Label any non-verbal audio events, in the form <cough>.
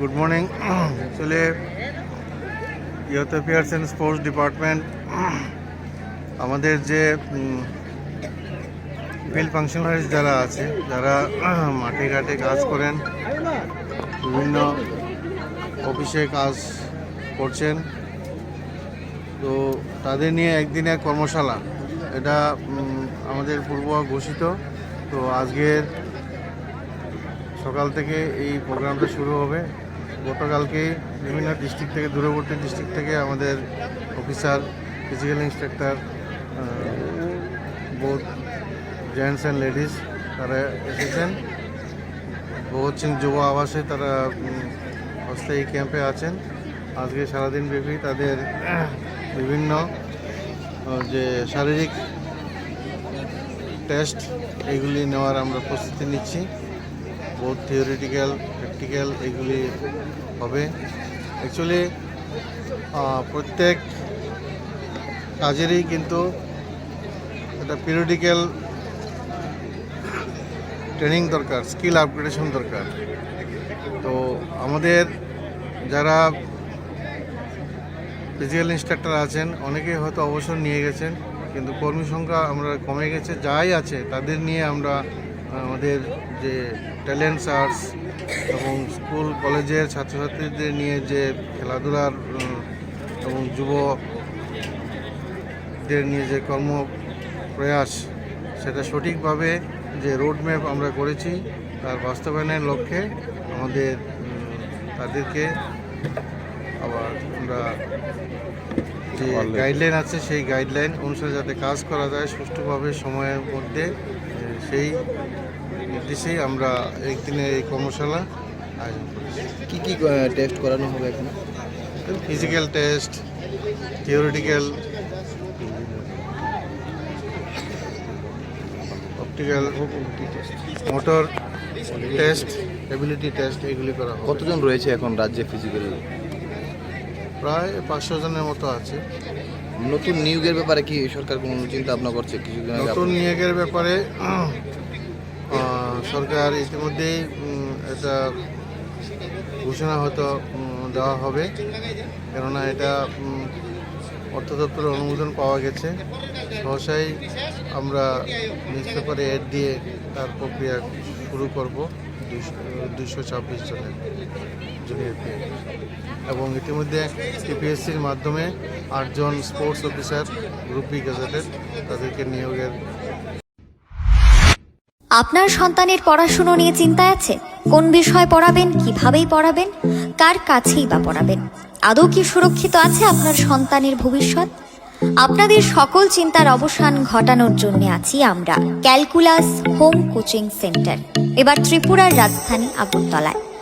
Good morning actually youth affairs and sports department আমাদের যে field functionaries যারা আছে, যারা মাঠে ঘাটে কাজ করেন, বিভিন্ন অফিসে কাজ করছেন, তো তাদের নিয়ে একদিনের কর্মশালা। এটা আমাদের পূর্ব ঘোষিত। তো আজকের সকাল থেকে এই প্রোগ্রামটা শুরু হবে। গতকালকে বিভিন্ন ডিস্ট্রিক্ট থেকে, দূরবর্তী ডিস্ট্রিক্ট থেকে আমাদের officer physical instructor both gents and ladies তারা এসেছেন। ভগৎ সিং যুব আবাসে তারা অস্থায়ী ক্যাম্পে আছেন। আজকে সারাদিন ব্যাপী তাদের বিভিন্ন যে শারীরিক টেস্ট এগুলি নেওয়ার আমরা প্রস্তুতি নিচ্ছি। বোধ থিওরিটিক্যাল প্র্যাকটিক্যাল এগুলি হবে। অ্যাকচুয়ালি প্রত্যেক কাজেরই কিন্তু একটা পিরিয়ডিক্যাল ট্রেনিং দরকার স্কিল আপগ্রেডেশন দরকার। তো আমাদের যারা ফিজিক্যাল ইনস্ট্রাক্টর আছেন, অনেকেই হয়তো অবসর নিয়ে গেছেন, কিন্তু কর্মী সংখ্যা আমরা কমে গেছে, যাই আছে, তাদের নিয়ে আমরা আমাদের যে ট্যালেন্টস আর্টস এবং স্কুল কলেজের ছাত্রছাত্রীদের নিয়ে যে খেলাধুলার এবং যুবদের নিয়ে যে কর্ম প্রয়াস সেটা সঠিকভাবে যে রোডম্যাপ আমরা করেছি, তার বাস্তবায়নের লক্ষ্যে আমাদের তাদেরকে আবার আমরা যে গাইডলাইন আছে সেই গাইডলাইন অনুসারে যাতে কাজ করা যায় সুষ্ঠুভাবে সময়ের মধ্যে সেই নির্দেশেই আমরা একদিনের এই কর্মশালা আয়োজন করেছি। কী কি টেস্ট করানো হবে এখানে? Physical test theoretical optical motor test ability test এগুলি করা কতজন রয়েছে এখন রাজ্যে ফিজিক্যাল প্রায় পাঁচশো জনের মতো আছে। নতুন নিয়োগের ব্যাপারে কি সরকার কোনো চিন্তা ভাবনা করছে? কিছুদিন আগে নতুন নিয়োগের ব্যাপারে <clears throat> সরকার ইতিমধ্যেই এটা ঘোষণা হয়তো দেওয়া হবে। কেননা এটা অর্থ দপ্তরের অনুমোদন পাওয়া গেছে। সহসাই আমরা নিউজ পেপারে অ্যাড দিয়ে তার প্রক্রিয়া শুরু করব। দুশো ছাব্বিশ জনের। জুনিয়র পিএ এবং ইতিমধ্যে টিপিএসসির মাধ্যমে আটজন স্পোর্টস অফিসার গ্রুপ বি তাদেরকে নিয়োগের আপনার সন্তানের পড়াশুনো নিয়ে চিন্তায় আছে? কোন বিষয় পড়াবেন, কিভাবেই পড়াবেন, কার কাছেই বা পড়াবেন? আদৌ কি সুরক্ষিত আছে আপনার সন্তানের ভবিষ্যৎ? আপনাদের সকল চিন্তার অবসান ঘটানোর জন্য আছি আমরা। Calculus home coaching centre. এবার ত্রিপুরার রাজধানী আগরতলায়।